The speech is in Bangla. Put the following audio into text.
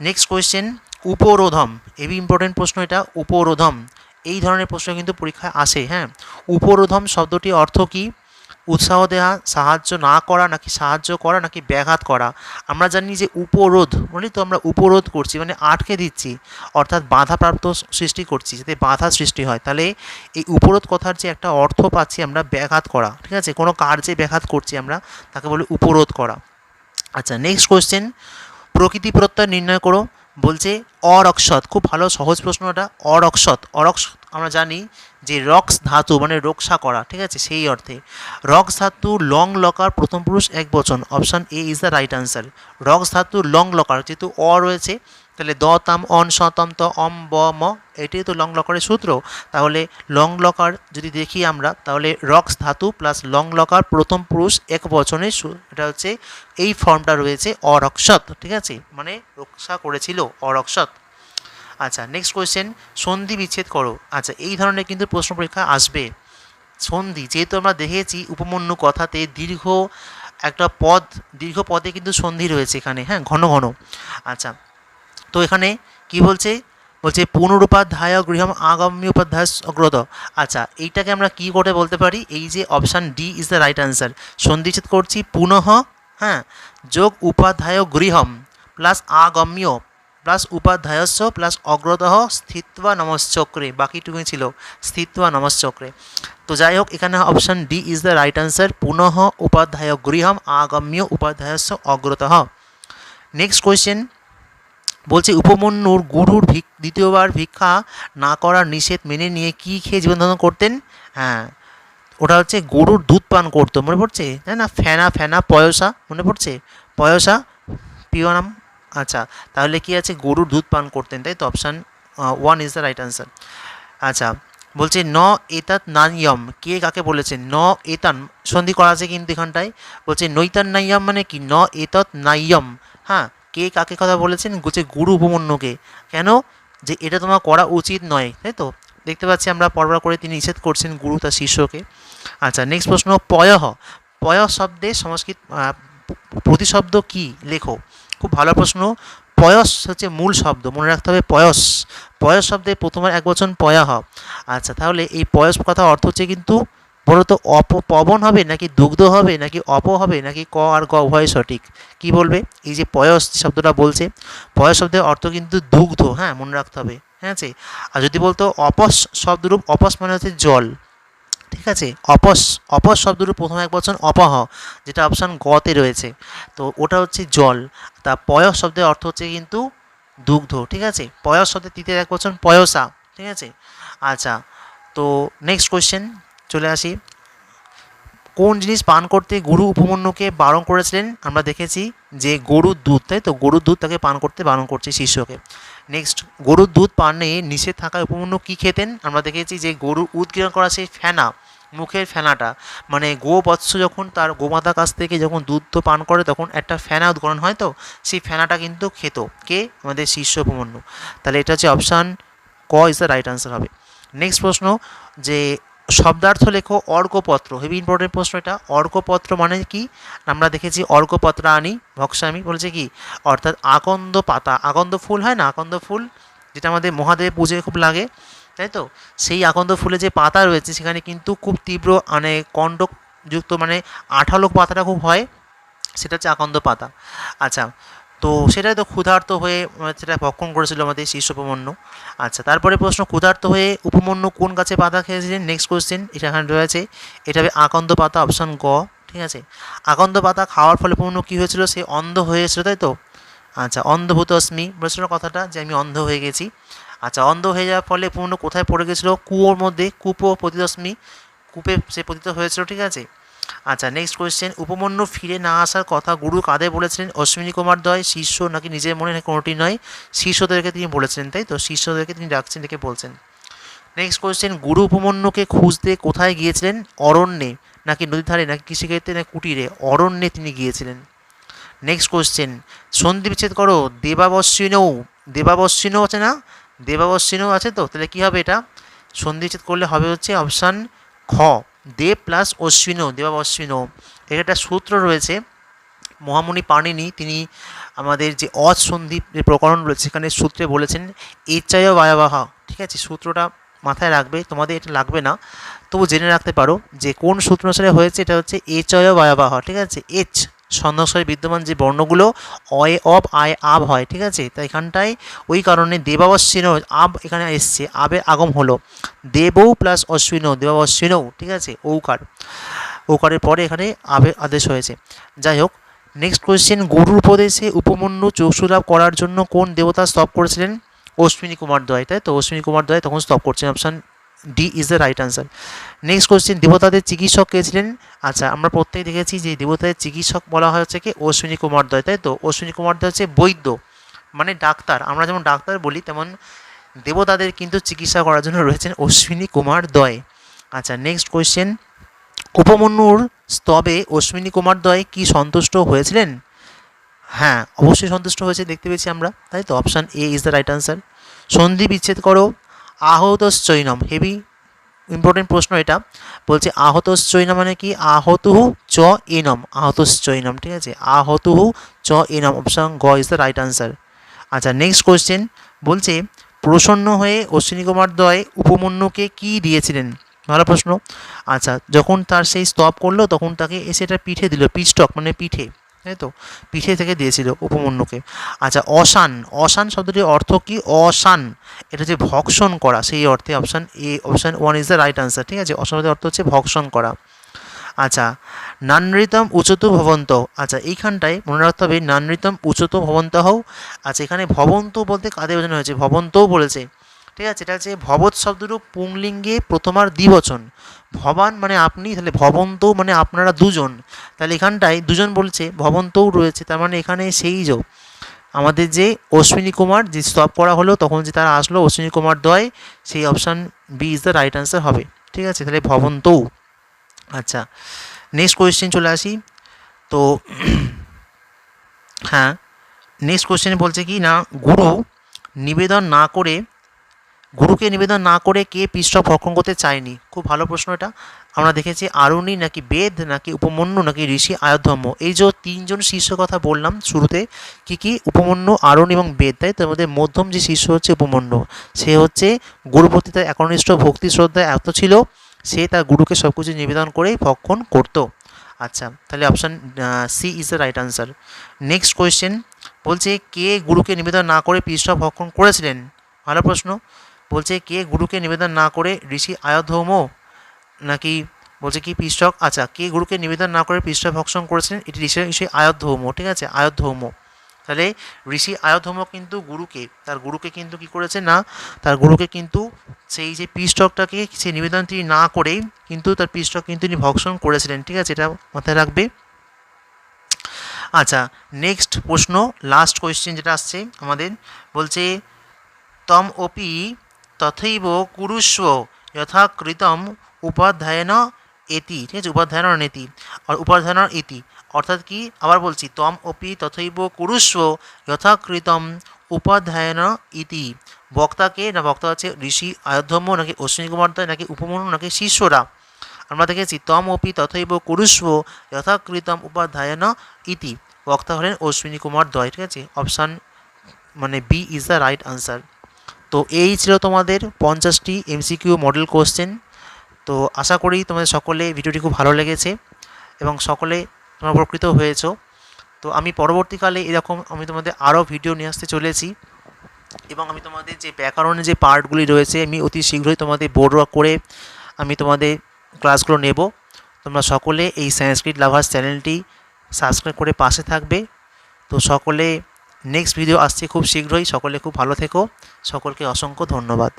নেক্সট কোয়েশ্চেন উপরোধম। এবি ইম্পর্টেন্ট প্রশ্ন এটা, উপরোধম। এই ধরনের প্রশ্ন কিন্তু পরীক্ষায় আসে হ্যাঁ? উপরোধম শব্দটি অর্থ কী? উৎসাহ দেওয়া সাহায্য না করা, নাকি সাহায্য করা, নাকি ব্যাঘাত করা? আমরা জানি যে উপরোধ বলি তো আমরা উপরোধ করছি মানে আটকে দিচ্ছি, অর্থাৎ বাধাপ্রাপ্ত সৃষ্টি করছি, যাতে বাধা সৃষ্টি হয়। তাহলে এই উপরোধ কথার যে একটা অর্থ পাচ্ছি আমরা, ব্যাঘাত করা, ঠিক আছে? কোনো কার্যে ব্যাঘাত করছি আমরা, তাকে বলে উপরোধ করা। আচ্ছা নেক্সট কোয়েশ্চেন প্রকৃতি প্রত্যয় নির্ণয় করো। বলছে অরক্ষত খুব ভালো, সহজ প্রশ্ন এটা। অরক্ষত অরক্ষ আমরা জানি যে রক্স ধাতু মানে রক্ষা করা, ঠিক আছে? সেই অর্থে। রক্স ধাতু লং লকার প্রথম পুরুষ এক বচন। Option A is the right answer. Rocks ধাতু লং লকার, যেহেতু অ রয়েছে তাহলে দ তাম অন সতম ত, অম, ব, ম, এটাই তো লং লকারের সূত্র। তাহলে লং লকার যদি দেখি আমরা, তাহলে রক্স ধাতু প্লাস লং লকার প্রথম পুরুষ এক বচনের এটা হচ্ছে এই ফর্মটা রয়েছে অরক্ষত ঠিক আছে? মানে রক্ষা করেছিল অরক্ষত আচ্ছা নেক্সট কোয়েশ্চেন সন্ধি বিচ্ছেদ করো। আচ্ছা এই ধরনের কিন্তু প্রশ্ন পরীক্ষা আসবে। সন্ধি, যেহেতু আমরা দেখেছি উপমন্যু কথাতে দীর্ঘ একটা পদ, দীর্ঘ পদে কিন্তু সন্ধি রয়েছে এখানে হ্যাঁ ঘন ঘন। আচ্ছা তো এখানে কি বলছে? বলছে পুনরুপাধ্যায় গৃহম আগম্য উপাধ্যায় অগ্রত। আচ্ছা এইটাকে আমরা কি করে বলতে পারি? এই যে option D is the right answer সন্ধিচ্ছেদ করছি পুনঃ হ্যাঁ যোগ উপাধ্যায় গৃহম প্লাস আগম্য প্লাস উপাধ্যায়স্য প্লাস অগ্রতঃ স্থিত্বা নমশ্চক্রে বাকিটুকুই ছিল স্থিত্বা নমশ্চক্রে তো যাই হোক এখানে option D is the right answer পুনঃ উপাধ্যায় গৃহম আগম্য উপাধ্যায়স্য অগ্রতঃ। নেক্সট কোয়েশ্চেন বলছে, উপমন্যুর গুরুর ভিক, দ্বিতীয়বার ভিক্ষা না করার নিষেধ মেনে নিয়ে কি খেয়ে জীবন ধারণ করতেন? হ্যাঁ ওটা হচ্ছে গরুর দুধ পান করতো, মনে পড়ছে? তাই না, ফেনা ফেনা, পয়সা, মনে পড়ছে? পয়সা, পিওনাম আচ্ছা তাহলে কি আছে? গরুর দুধ পান করতেন, তাই তো? Option one is the right answer আচ্ছা বলছে, ন এতাত নাইয়ম কে কাকে বলেছে? ন এতান। সন্ধি করা আছে কিন্তু এখানটায়। বলছে, নৈতান নাইয়ম মানে কি? ন এতৎ নাইয়ম। হ্যাঁ কে কাকে কথা বলেছেন? বলছে গুরু উপমন্যুকে কেন? যে এটা তোমার করা উচিত নয়, তাই তো? দেখতে পাচ্ছি আমরা পরবার করে তিনি নিষেধ করছেন গুরু তার শিষ্যকে। আচ্ছা নেক্সট প্রশ্ন পয়হ পয় শব্দে সংস্কৃত প্রতিশব্দ কি? লেখো। খুব ভালো প্রশ্ন। পয়স হচ্ছে মূল শব্দ, মনে রাখতে হবে পয়স। পয়স শব্দে প্রথমে এক বচন পয়াহ আচ্ছা তাহলে এই পয়স কথা অর্থ হচ্ছে কিন্তু বলতো অপ, পবন হবে নাকি দুগ্ধ হবে নাকি অপ হবে নাকি ক আর গ উভয় সঠিক? কি বলবে? এই যে পয়স শব্দটা বলছে, পয়স শব্দের অর্থ কিন্তু দুগ্ধ হ্যাঁ মনে রাখতে হবে হ্যাঁ আছে? আর যদি বলতো অপস শব্দরূপ, অপস মানে হচ্ছে জল, ঠিক আছে? অপস অপস শব্দরূপ প্রথম এক বচন অপহ, যেটা অপশান গতে রয়েছে, তো ওটা হচ্ছে জল, তা পয়স শব্দের অর্থ হচ্ছে কিন্তু দুগ্ধ, ঠিক আছে? পয়স শব্দের তৃতীয় এক বচন পয়সা, ঠিক আছে? আচ্ছা তো নেক্সট কোয়েশ্চেন চলে আসি। কোন জিনিস পান করতে গুরু উপমন্যুকে বারণ করেছিলেন? আমরা দেখেছি যে গরুর দুধ, তাই তো? গরুর দুধ তাকে পান করতে বারণ করছে শিষ্যকে। নেক্সট গরুর দুধ পানে নিষেধ থাকায় উপমন্যু কী খেতেন? আমরা দেখেছি যে গরুর উদ্গীরণ করা সেই ফেনা, মুখের ফেনাটা। মানে গোবৎস যখন তার গোমাতার কাছ থেকে যখন দুধ তো পান করে, তখন একটা ফেনা উদ্গরণ হয় তো? সেই ফেনাটা কিন্তু খেত। কে? আমাদের শিষ্য উপমন্যু। তাহলে এটা হচ্ছে অপশান ক ইজ দ্য রাইট আনসার হবে। নেক্সট প্রশ্ন, যে শব্দার্থ লেখো অর্কপত্র হেভি ইম্পর্টেন্ট প্রশ্ন এটা। অর্কপত্র মানে কি? আমরা দেখেছি অর্কপত্র আনি ভক্সামি বলছে কি? অর্থাৎ আকন্দ পাতা। আকন্দ ফুল হয় না? আকন্দ ফুল, যেটা আমাদের মহাদেব পুজোয় খুব লাগে, তাই তো? সেই আকন্দ ফুলে যে পাতা রয়েছে, সেখানে কিন্তু খুব তীব্র মানে কণ্ডকযুক্ত মানে আঠালো পাতাটা খুব হয়, সেটা হচ্ছে আকন্দ পাতা। আচ্ছা তো সেটাই তো ক্ষুধার্ত হয়ে সেটা ভক্ষণ করেছিল আমাদের শীর্ষ উপমন্য আচ্ছা তারপরে প্রশ্ন, ক্ষুধার্ত হয়ে উপমন্য কোন গাছে পাতা খেয়েছিলেন? নেক্সট কোয়েশ্চেন এটা এখানে রয়েছে। এটা হবে আকন্দ পাতা অপশান গ, ঠিক আছে? আকন্দ পাতা খাওয়ার ফলে উপমন্যু কী হয়েছিল? সে অন্ধ হয়েছিল, তাই তো? আচ্ছা অন্ধভূত অস্মি বলেছিল কথাটা যে আমি অন্ধ হয়ে গেছি। আচ্ছা অন্ধ হয়ে যাওয়ার ফলে উপমন্যু কোথায় পড়ে গেছিল? কুয়োর মধ্যে, কূপ পতিতস্মি কূপে সে পতিত হয়েছিল, ঠিক আছে? আচ্ছা নেক্সট কোয়েশ্চেন উপমন্য ফিরে না আসার কথা গুরু কাদের বলেছিলেন, অশ্বিনী কুমার দয়, শিষ্য নাকি নিজের মনে নাকি কোনোটি নয়? শিষ্যদেরকে তিনি বলেছিলেন, তাই তো? শিষ্যদেরকে তিনি ডাকছেন, ডেকে বলছেন। নেক্সট কোয়েশ্চেন গুরু উপমন্যকে খুঁজতে কোথায় গিয়েছিলেন? অরণ্যে নাকি নদীর ধারে নাকি কৃষিক্ষেত্রে নাকি কুটিরে? অরণ্যে তিনি গিয়েছিলেন। নেক্সট কোয়েশ্চেন সন্ধি বিচ্ছেদ করো দেবাবশ্বিনৌ দেবাবশ্বিনৌ আছে না? দেবাবশ্বিনৌ আছে তো? তাহলে কী হবে এটা? সন্ধি বিচ্ছেদ করলে হবে হচ্ছে অপশান খ। দেব প্লাস অশ্বিন দেবাব অশ্বিন। এর একটা সূত্র রয়েছে, মহামণি পাণিনি, তিনি আমাদের যে অসন্ধি প্রকরণ রয়েছে, সেখানে সূত্রে বলেছেন, এচায় বায়াবাহ ঠিক আছে, সূত্রটা মাথায় রাখবে, তোমাদের এটা লাগবে না। তবু জেনে রাখতে পারো যে কোন সূত্র অনুসারে হয়েছে, এটা হচ্ছে এচয় বায়াবাহ ঠিক আছে এইচ ছন্দাক্ষরে বিদ্যমান যে বর্ণগুলো অয়ে অব আয় আব হয়, ঠিক আছে? তাই এখানটায় ওই কারণে দেবাবশ্বিন আব এখানে এসছে আবের আগম হলো। দেবৌ প্লাস অশ্বিন দেবাবশ্বিনৌ ঠিক আছে? ঔকার। ওকারের পরে এখানে আবে আদেশ হয়েছে। যাই হোক নেক্সট কোয়েশ্চেন গুরুর উপদেশে উপমন্যু চক্ষুলাভ করার জন্য কোন দেবতা স্তব করেছিলেন? অশ্বিনী কুমার দয়, তাই তো? অশ্বিনী কুমার দয় তখন স্তব করছেন option D is the right answer next question দেবতাদের চিকিৎসক কে ছিলেন? আচ্ছা আমরা প্রত্যেকে দেখেছি যে দেবতাদের চিকিৎসক বলা হয় হচ্ছে কি অশ্বিনী কুমার দয়, তাই তো? অশ্বিনী কুমার দয় হচ্ছে বৈদ্য মানে ডাক্তার। আমরা যেমন ডাক্তার বলি, তেমন দেবতাদের কিন্তু চিকিৎসা করার জন্য রয়েছেন অশ্বিনী কুমার দয়। আচ্ছা নেক্সট কোয়েশ্চেন উপমন্যুর স্তবে অশ্বিনী কুমার দয় কি সন্তুষ্ট হয়েছিলেন? হ্যাঁ অবশ্যই সন্তুষ্ট হয়েছে, দেখতে পেয়েছি আমরা, তাই তো? Option A is the right answer সন্ধি বিচ্ছেদ করো আহতশ্চৈনম। হেভি ইম্পর্টেন্ট প্রশ্ন এটা। বলছে আহতশ্চৈনম মানে কি? আহতুহু চ এনম। আহতশ্চৈনম, ঠিক আছে? আহতুহু চ এনম। অপশান গ ইজ দ্য রাইট আনসার আচ্ছা নেক্সট কোয়েশ্চেন বলছে, প্রসন্ন হয়ে অশ্বিনী কুমার দয় উপমন্যুকে কি দিয়েছিলেন? ভালো প্রশ্ন। আচ্ছা যখন তার সেই স্তব করল, তখন তাকে এসে এটা পিঠে দিল পিচটক মানে পিঠে। তাই তো? পিঠে থেকে দিয়েছিল উপমন্যুকে। আচ্ছা অশান। অশান শব্দটির অর্থ কি? অশান। এটা যে ভক্ষণ করা। সেই অর্থে option A option one is the right answer ঠিক আছে? অশানের অর্থ হচ্ছে ভক্ষণ করা। আচ্ছা নানৃতম উচত ভবন্ত। আচ্ছা এইখানটায় মনে রাখতে হবে, নানৃতম উচত ভবন্ত হও। আচ্ছা এখানে ভবন্ত বলতে কাদের বোঝানো হয়েছে? ভবন্তও বলেছে। ঠিক আছে, এটা হচ্ছে ভবৎ শব্দরূপ পুংলিঙ্গে প্রথমার দ্বিবচন। ভবান মানে আপনি, তাহলে ভবন্তও মানে আপনারা দুজন। তাহলে এখানটায় দুজন বলছে ভবন্তও রয়েছে, তার মানে এখানে সেই যে আমাদের যে অশ্বিনী কুমার, যে স্টপ করা হলো, তখন যে তারা আসলো, অশ্বিনী কুমার দয়, সেই option B is the right answer হবে। ঠিক আছে, তাহলে ভবন্তও আচ্ছা নেক্সট কোয়েশ্চেন চলে আসি। তো হ্যাঁ নেক্সট কোয়েশ্চেনে বলছে কি, না, গুরু নিবেদন না করে গুরুকে নিবেদন না করে কে পৃষ্ঠ ভক্ষণ করতে চায়নি? খুব ভালো প্রশ্ন এটা। আমরা দেখেছি আরুণী নাকি বেদ, নাকি উপমন্যু, নাকি ঋষি আয়োধ্যম্য এই যে তিনজন শিষ্য কথা বললাম শুরুতে, কি কি? উপমন্যু, আরুণ এবং বেদ। তাই তার মধ্যে মধ্যম যে শিষ্য হচ্ছে উপমন্যু। সে হচ্ছে গুরুপতি তার একনিষ্ঠ ভক্তি শ্রদ্ধা এত ছিল, সে তার গুরুকে সব কিছু নিবেদন করেই ভক্ষণ করতো। আচ্ছা তাহলে option C is the right answer next question বলছে কে গুরুকে নিবেদন না করে পৃষ্ঠ ভক্ষণ করেছিলেন? ভালো প্রশ্ন। বলছে, কে গুরুকে নিবেদন না করে ঋষি আয়োধৌম নাকি? বলছে, কি পৃষ্ঠক? আচ্ছা কে গুরুকে নিবেদন না করে পৃষ্ঠ ভক্ষণ করেছিলেন এটি ঋষি ঋষি আয়োধৌম। ঠিক আছে, আয়োধৌম। তাহলে ঋষি আয়োধৌম কিন্তু গুরুকে, তার গুরুকে কিন্তু কি করেছে না, তার গুরুকে কিন্তু সেই যে পৃষ্ঠকটাকে সেই নিবেদন তিনি না করেই কিন্তু তার পৃষ্ঠক কিন্তু তিনি ভক্ষণ করেছিলেন। ঠিক আছে, এটা মাথায় রাখবে। আচ্ছা নেক্সট প্রশ্ন লাস্ট কোয়েশ্চেন যেটা আসছে আমাদের, বলছে, তম অপি তথৈব কুরুষ্ব যথা কৃতম উপাধ্যায়ন এতি। ঠিক আছে? উপাধ্যায়ন নেতি আর উপাধ্যায়ন ইতি। অর্থাৎ কি? আবার বলছি, তম অপি তথৈব কুরুষ্ব যথা কৃতম উপাধ্যায়ন ইতি। বক্তাকে, না বক্তা হচ্ছে ঋষি আয়োধ্যম্য নাকি অশ্বিনী কুমার নাকি উপমন্যু নাকি শিষ্যরা। আমরা দেখেছি, তম অপি তথৈব কুরুষ্ব যথাকৃতম উপাধ্যায়ন ইতি। বক্তা হলেন অশ্বিনী কুমার দয়। ঠিক আছে? অপশান মানে B is the right answer. তো এই ছিল তোমাদের পঞ্চাশটি এমসিকিউ মডেল কোশ্চেন তো আশা করি তোমাদের সকলে ভিডিওটি খুব ভালো লেগেছে এবং সকলে তোমরা উপকৃত হয়েছো। তো আমি পরবর্তীকালে এরকম আমি তোমাদের আরও ভিডিও নিয়ে আসতে চলেছি এবং আমি তোমাদের যে ব্যাকরণের যে পার্টগুলি রয়েছে, আমি অতি শীঘ্রই তোমাদের বোর্ড করে আমি তোমাদের ক্লাসগুলো নেব। তোমরা সকলে এই সংস্কৃত লাভার্স চ্যানেলটি সাবস্ক্রাইব করে পাশে থাকবে। তো সকলে নেক্সট ভিডিও আসছে খুব শীঘ্রই। সকলে খুব ভালো থেকো। সকলকে অসংখ্য ধন্যবাদ।